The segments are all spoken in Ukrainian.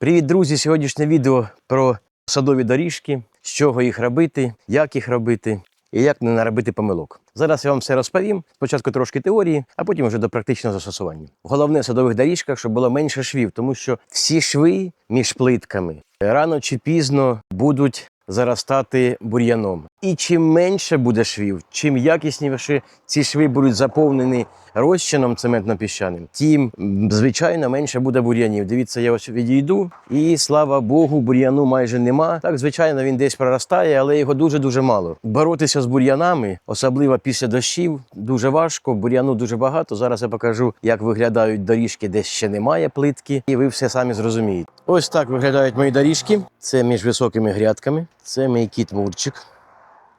Привіт, друзі! Сьогоднішнє відео про садові доріжки, з чого їх робити, як їх робити і як не наробити помилок. Зараз я вам все розповім. Спочатку трошки теорії, а потім вже до практичного застосування. Головне в садових доріжках, щоб було менше швів, тому що всі шви між плитками рано чи пізно будуть заростати бур'яном. І чим менше буде швів, чим якісніше ці шви будуть заповнені розчином цементно-піщаним, тим, звичайно, менше буде бур'янів. Дивіться, я ось відійду, і слава Богу, бур'яну майже нема. Так, звичайно, він десь проростає, але його дуже-дуже мало. Боротися з бур'янами, особливо після дощів, дуже важко. Бур'яну дуже багато. Зараз я покажу, як виглядають доріжки, де ще немає плитки, і ви все самі зрозумієте. Ось так виглядають мої доріжки. Це між високими грядками. Це мій кіт Мурчик.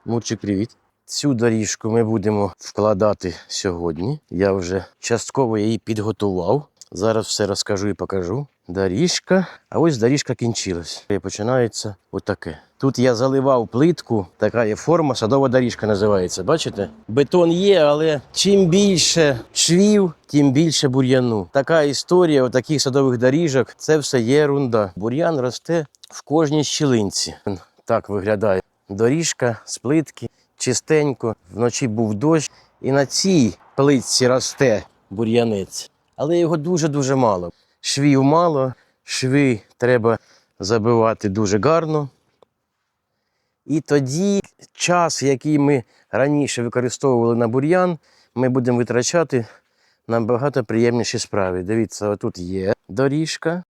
Мурчик, привіт. Цю доріжку ми будемо вкладати сьогодні. Я вже частково її підготував. Зараз все розкажу і покажу. Доріжка. А ось доріжка кінчилась. І починається отаке. Тут я заливав плитку, така є форма, садова доріжка називається. Бачите? Бетон є, але чим більше швів, тим більше бур'яну. Така історія таких садових доріжок це все є ерунда. Бур'ян росте в кожній щілинці. Так виглядає доріжка з плитки, чистенько. Вночі був дощ, і на цій плитці росте бур'янець. Але його дуже-дуже мало. Швів мало, шви треба забивати дуже гарно. І тоді час, який ми раніше використовували на бур'ян, ми будемо витрачати на набагато приємніші справи. Дивіться, отут є доріжка,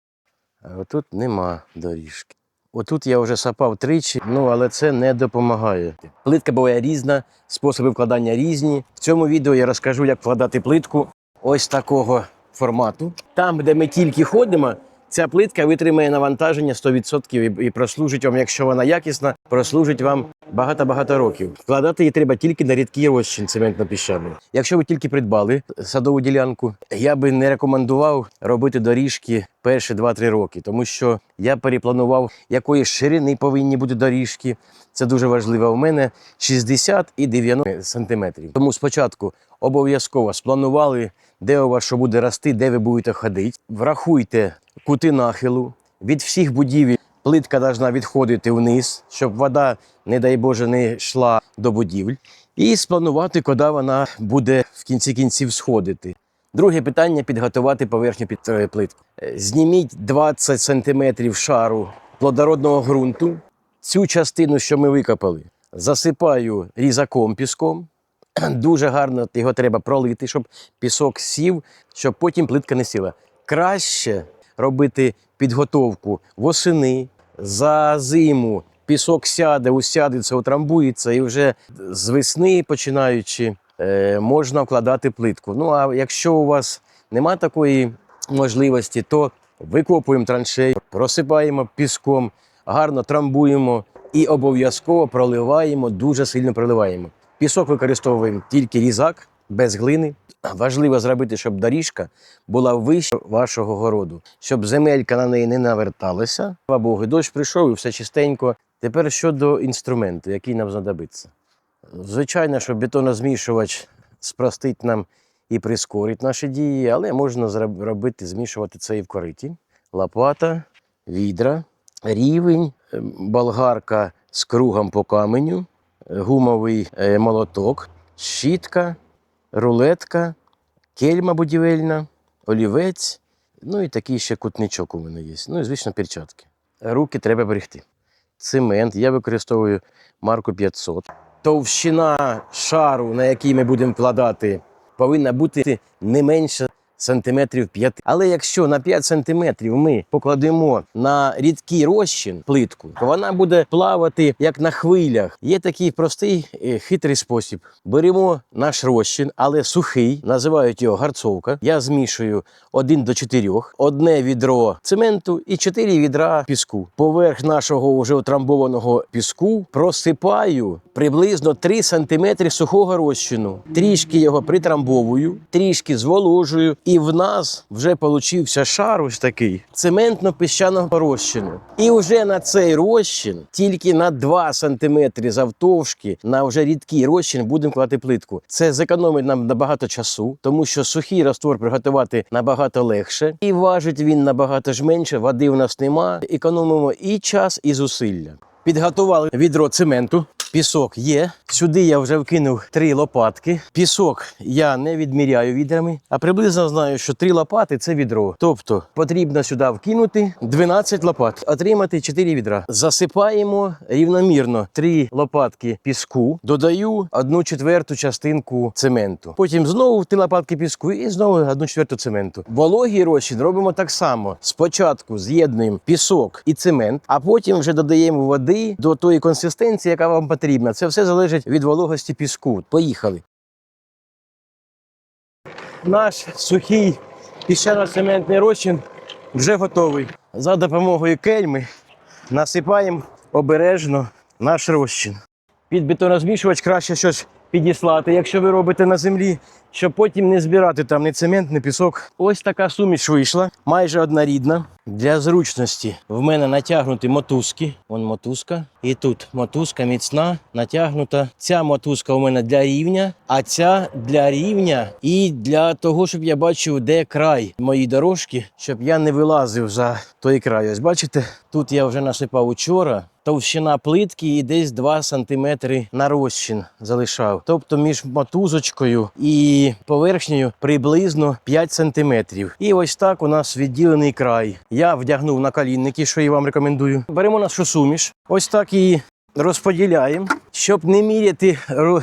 а отут нема доріжки. Отут я вже сапав тричі, ну але це не допомагає. Плитка буває різна, способи вкладання різні. В цьому відео я розкажу, як вкладати плитку ось такого формату. Там, де ми тільки ходимо, ця плитка витримає навантаження 100% і- прослужить вам, якщо вона якісна, прослужить вам багато-багато років. Вкладати її треба тільки на рідкий розчин цементно-піщаний. Якщо ви тільки придбали садову ділянку, я би не рекомендував робити доріжки перші 2-3 роки, тому що я перепланував, якої ширини повинні бути доріжки. Це дуже важливо. У мене 60 і 90 сантиметрів. Тому спочатку обов'язково спланували, де у вас що буде рости, де ви будете ходити. Врахуйте кути нахилу від всіх будівель. Плитка повинна відходити вниз, щоб вода, не дай Боже, не йшла до будівель. І спланувати, куди вона буде в кінці кінців сходити. Друге питання підготувати поверхню під е, плитку. Е, Зніміть 20 см шару плодородного ґрунту. Цю частину, що ми викопали, засипаю різаком піском. Дуже гарно його треба пролити, щоб пісок сів, щоб потім плитка не сіла. Краще робити підготовку восени, за зиму. Пісок сяде, усядеться, утрамбується, і вже з весни починаючи можна вкладати плитку. Ну а якщо у вас нема такої можливості, то викопуємо траншею, просипаємо піском, гарно трамбуємо і обов'язково проливаємо, дуже сильно проливаємо. Пісок використовуємо тільки різак, без глини. Важливо зробити, щоб доріжка була вище вашого городу, щоб земелька на неї не наверталася. Слава Богу, дощ прийшов і все чистенько. Тепер щодо інструменту, який нам знадобиться. Звичайно, що бетонозмішувач спростить нам і прискорить наші дії, але можна зроб- робити, змішувати це і в кориті. Лопата, відра, рівень, е, болгарка з кругом по каменю, гумовий е, молоток, щітка, рулетка, кельма будівельна, олівець, ну і такий ще кутничок у мене є. Ну і, звісно, перчатки. Руки треба берегти. Цемент я використовую марку 500. Товщина шару, на який ми будемо вкладати, повинна бути не менше сантиметрів 5. Але якщо на 5 сантиметрів ми покладемо на рідкий розчин плитку, то вона буде плавати як на хвилях. Є такий простий е, хитрий спосіб. Беремо наш розчин, але сухий, називають його гарцовка. Я змішую 1 до 4, одне відро цементу і 4 відра піску. Поверх нашого вже утрамбованого піску просипаю приблизно 3 см сухого розчину. Трішки його притрамбовую, трішки зволожую і в нас вже получився шар ось такий цементно-піщаного розчину. І вже на цей розчин, тільки на 2 см завтовшки, на вже рідкий розчин будемо клати плитку. Це зекономить нам набагато часу, тому що сухий раствор приготувати набагато легше, і важить він набагато ж менше. Води у нас нема. Економимо і час, і зусилля. Підготували відро цементу. Пісок є. Сюди я вже вкинув три лопатки. Пісок я не відміряю відрами, а приблизно знаю, що три лопати це відро. Тобто потрібно сюди вкинути 12 лопат, отримати 4 відра. Засипаємо рівномірно три лопатки піску, додаю одну четверту частинку цементу. Потім знову три лопатки піску і знову одну четверту цементу. Вологий розчин робимо так само. Спочатку з'єднуємо пісок і цемент, а потім вже додаємо води до тої консистенції, яка вам потрібна. Це все залежить від вологості піску. Поїхали. Наш сухий піщано-цементний розчин вже готовий. За допомогою кельми насипаємо обережно наш розчин. Під бетонозмішувач краще щось підіслати, якщо ви робите на землі, щоб потім не збирати там ні цемент, ні пісок. Ось така суміш вийшла, майже однорідна. Для зручності в мене натягнуті мотузки. Вон мотузка. І тут мотузка міцна, натягнута. Ця мотузка у мене для рівня, а ця для рівня і для того, щоб я бачив, де край моєї дорожки, щоб я не вилазив за той край. Ось бачите, тут я вже насипав учора. Товщина плитки і десь 2 см на розчин залишав. Тобто між мотузочкою і поверхнею приблизно 5 см. І ось так у нас відділений край. Я вдягнув на колінники, що я вам рекомендую. Беремо нашу суміш. Ось так її розподіляємо, щоб не міряти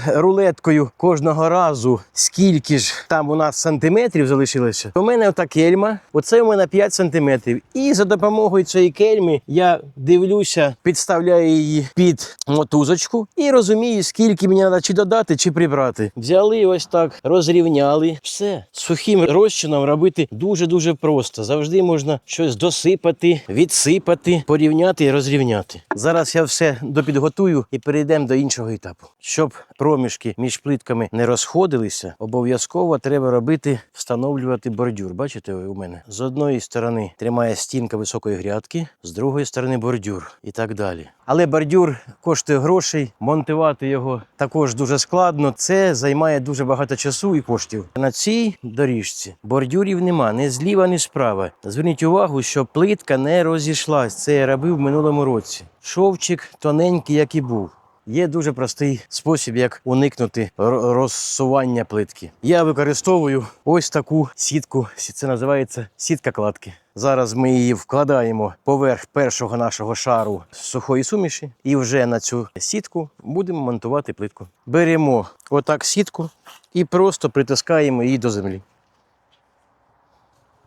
рулеткою кожного разу, скільки ж там у нас сантиметрів залишилося. У мене ота кельма, оце у мене 5 сантиметрів. І за допомогою цієї кельми я дивлюся, підставляю її під мотузочку і розумію, скільки мені треба чи додати, чи прибрати. Взяли ось так, розрівняли. Все сухим розчином робити дуже-дуже просто. Завжди можна щось досипати, відсипати, порівняти і розрівняти. Зараз я все допідготую і перейдемо до іншого етапу. Щоб проміжки між плитками не розходилися, обов'язково треба робити встановлювати бордюр. Бачите, у мене з одної сторони тримає стінка високої грядки, з другої сторони бордюр і так далі. Але бордюр коштує грошей, монтувати його також дуже складно. Це займає дуже багато часу і коштів. На цій доріжці бордюрів нема ні зліва, ні справа. Зверніть увагу, що плитка не розійшлась. Це я робив в минулому році. Шовчик тоненький, як і був. Є дуже простий спосіб, як уникнути розсування плитки. Я використовую ось таку сітку. Це називається сітка кладки. Зараз ми її вкладаємо поверх першого нашого шару сухої суміші, і вже на цю сітку будемо монтувати плитку. Беремо отак сітку і просто притискаємо її до землі.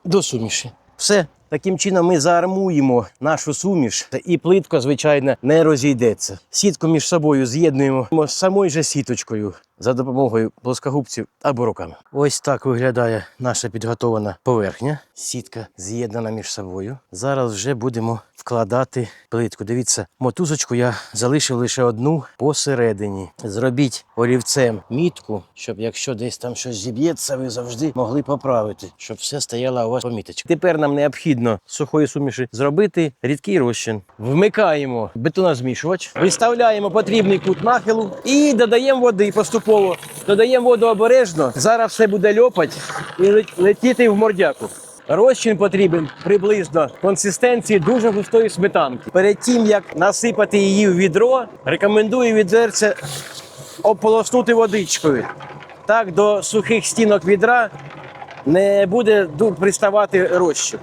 До суміші. Все. Таким чином ми заармуємо нашу суміш, і плитка, звичайно, не розійдеться. Сітку між собою з'єднуємо самою же сіточкою за допомогою плоскогубців або руками. Ось так виглядає наша підготована поверхня. Сітка з'єднана між собою. Зараз вже будемо вкладати плитку. Дивіться, мотузочку я залишив лише одну посередині. Зробіть олівцем мітку, щоб якщо десь там щось зіб'ється, ви завжди могли поправити, щоб все стояло у вас поміточка. Тепер нам необхідно з сухої суміші зробити рідкий розчин. Вмикаємо бетонозмішувач, виставляємо потрібний кут нахилу і додаємо води поступово. Додаємо воду обережно. Зараз все буде льопать і летіти в мордяку. Розчин потрібен приблизно консистенції дуже густої сметанки. Перед тим як насипати її в відро, рекомендую відерце ополоснути водичкою. Так до сухих стінок відра не буде приставати розчин.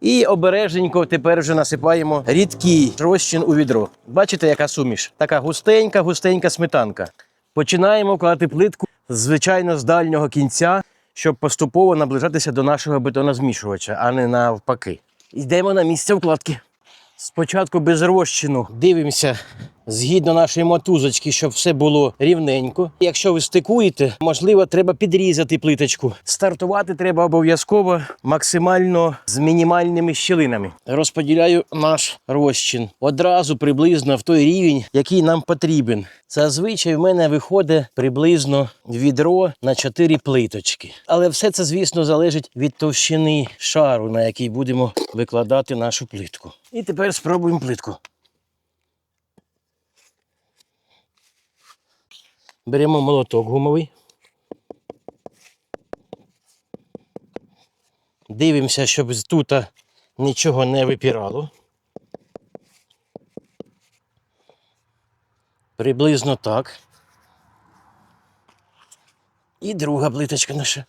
І обереженько тепер вже насипаємо рідкий розчин у відро. Бачите, яка суміш? Така густенька, густенька сметанка. Починаємо клати плитку, звичайно, з дальнього кінця, щоб поступово наближатися до нашого бетонозмішувача, а не навпаки. Йдемо на місце вкладки. Спочатку без розчину дивимося, згідно нашої мотузочки, щоб все було рівненько. Якщо ви стикуєте, можливо, треба підрізати плиточку. Стартувати треба обов'язково максимально з мінімальними щілинами. Розподіляю наш розчин одразу приблизно в той рівень, який нам потрібен. Зазвичай в мене виходить приблизно відро на 4 плиточки. Але все це, звісно, залежить від товщини шару, на який будемо викладати нашу плитку. І тепер спробуємо плитку. Беремо молоток гумовий. Дивимося, щоб з тут нічого не випірало. Приблизно так. І друга плиточка наша.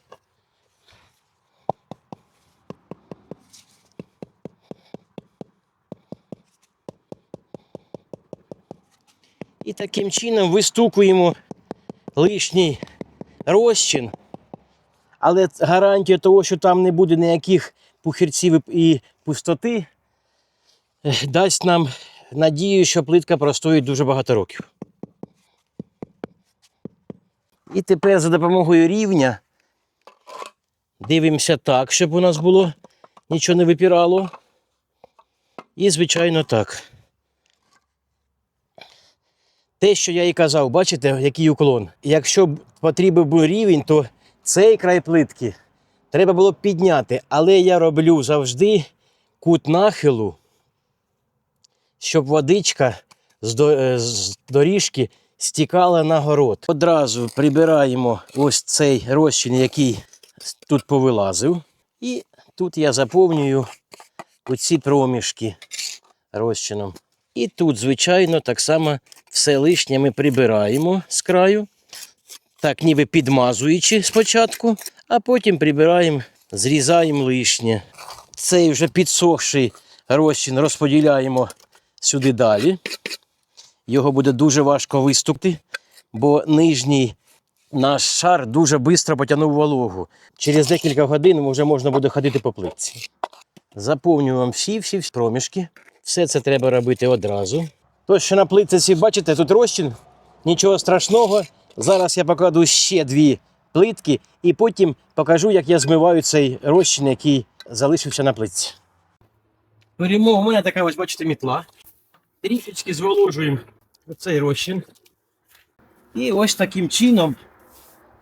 І таким чином вистукуємо лишній розчин, але гарантія того, що там не буде ніяких пухірців і пустоти, дасть нам надію, що плитка простоїть дуже багато років. І тепер за допомогою рівня дивимося так, щоб у нас було нічого не випірало. І, звичайно, так. Те, що я і казав, бачите, який уклон. Якщо б потрібен був рівень, то цей край плитки треба було б підняти. Але я роблю завжди кут нахилу, щоб водичка з, е, доріжки стікала на город. Одразу прибираємо ось цей розчин, який тут повилазив. І тут я заповнюю оці проміжки розчином. І тут, звичайно, так само все лишнє ми прибираємо з краю, так ніби підмазуючи спочатку, а потім прибираємо, зрізаємо лишнє. Цей вже підсохший розчин розподіляємо сюди далі. Його буде дуже важко виступити, бо нижній наш шар дуже швидко потягнув вологу. Через декілька годин вже можна буде ходити по плитці. Заповнюємо всі-всі проміжки. Все це треба робити одразу. То, що на плитці, бачите, тут розчин, нічого страшного. Зараз я покладу ще дві плитки і потім покажу, як я змиваю цей розчин, який залишився на плитці. Беремо, у мене така ось, бачите, мітла. Трішечки зволожуємо цей розчин. І ось таким чином,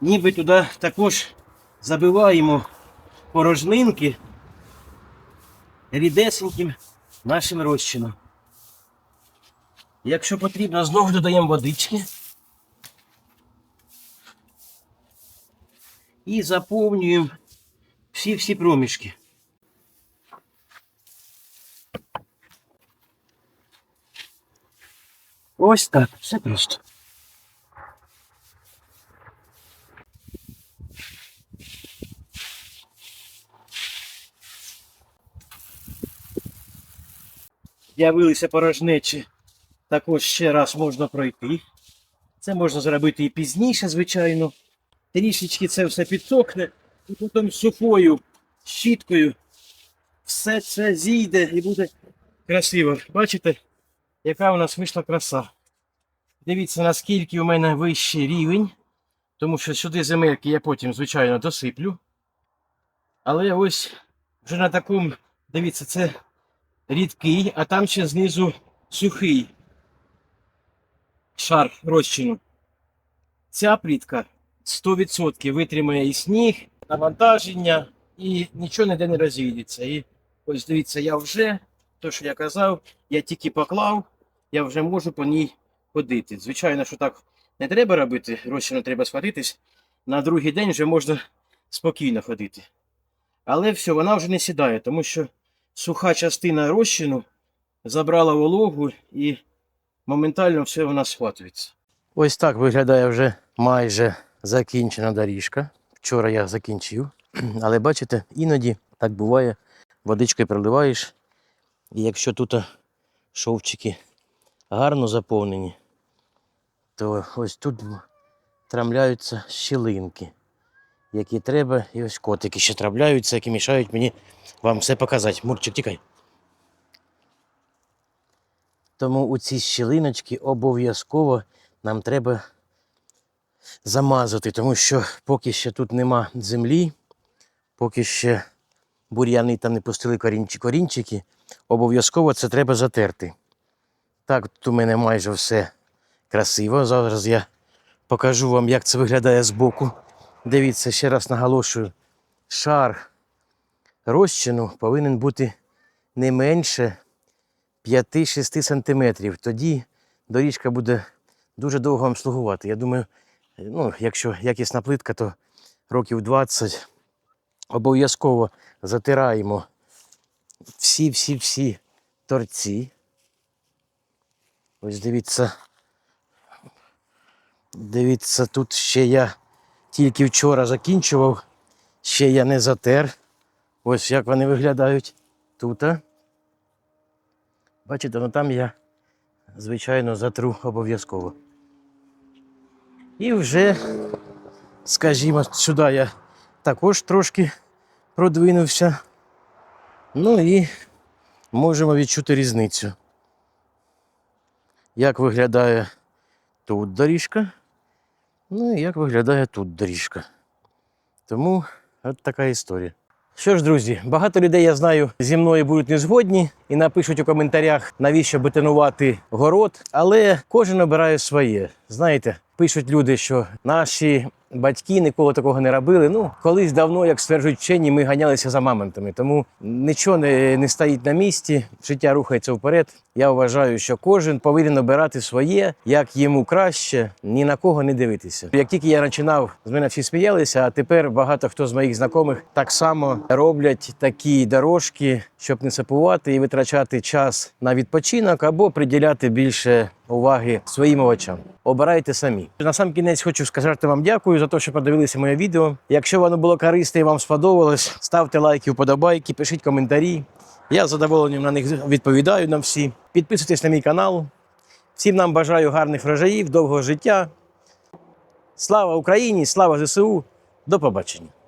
ніби туди також забиваємо порожнинки рідесеньким нашим розчином. Якщо потрібно, знову додаємо водички. І заповнюємо всі-всі проміжки. Ось так, все просто. З'явилися порожнечі. Також ще раз можна пройти. Це можна зробити і пізніше, звичайно. Трішечки це все підсохне, і потім сухою щіткою все це зійде і буде красиво. Бачите, яка у нас вийшла краса. Дивіться, наскільки у мене вищий рівень, тому що сюди земельки я потім, звичайно, досиплю. Але ось вже на такому, дивіться, це рідкий, а там ще знизу сухий шар розчину. Ця плітка 100% витримає і сніг, навантаження, і нічого ніде не розійдеться. І ось дивіться, я вже, то що я казав, я тільки поклав, я вже можу по ній ходити. Звичайно, що так не треба робити, розчину треба схватитись. На другий день вже можна спокійно ходити. Але все, вона вже не сідає, тому що суха частина розчину забрала вологу і моментально все нас схватується. Ось так виглядає вже майже закінчена доріжка. Вчора я закінчив. Але бачите, іноді так буває, водичкою проливаєш. І якщо тут шовчики гарно заповнені, то ось тут трамляються щілинки, які треба, і ось котики ще трапляються, які мішають мені вам все показати. Мурчик, тікай. Тому у ці щілиночки обов'язково нам треба замазати, тому що поки ще тут нема землі, поки ще бур'яни там не пустили корінчі, корінчики, обов'язково це треба затерти. Так, тут у мене майже все красиво. Зараз я покажу вам, як це виглядає збоку. Дивіться, ще раз наголошую, шар розчину повинен бути не менше 5-6 сантиметрів. Тоді доріжка буде дуже довго вам слугувати. Я думаю, ну, якщо якісна плитка, то років 20 обов'язково затираємо всі-всі-всі торці. Ось дивіться. Дивіться, тут ще я тільки вчора закінчував, ще я не затер. Ось як вони виглядають тут. Бачите, ну там я, звичайно, затру обов'язково. І вже, скажімо, сюди я також трошки продвинувся. Ну і можемо відчути різницю. Як виглядає тут доріжка, ну і як виглядає тут доріжка. Тому от така історія. Що ж, друзі, багато людей я знаю зі мною будуть не згодні і напишуть у коментарях, навіщо бетонувати город. Але кожен обирає своє. Знаєте, пишуть люди, що наші батьки ніколи такого не робили. Ну, колись давно, як стверджують вчені, ми ганялися за мамонтами. Тому нічого не, не стоїть на місці, життя рухається вперед. Я вважаю, що кожен повинен обирати своє, як йому краще, ні на кого не дивитися. Як тільки я починав, з мене всі сміялися, а тепер багато хто з моїх знайомих так само роблять такі дорожки, щоб не сапувати і витрачати час на відпочинок або приділяти більше уваги своїм овочам. Обирайте самі. На сам кінець хочу сказати вам за те, що подивилися моє відео. Якщо воно було корисне і вам сподобалось, ставте лайки, вподобайки, пишіть коментарі. Я з задоволенням на них відповідаю на всі. Підписуйтесь на мій канал. Всім нам бажаю гарних врожаїв, довгого життя. Слава Україні! Слава ЗСУ! До побачення!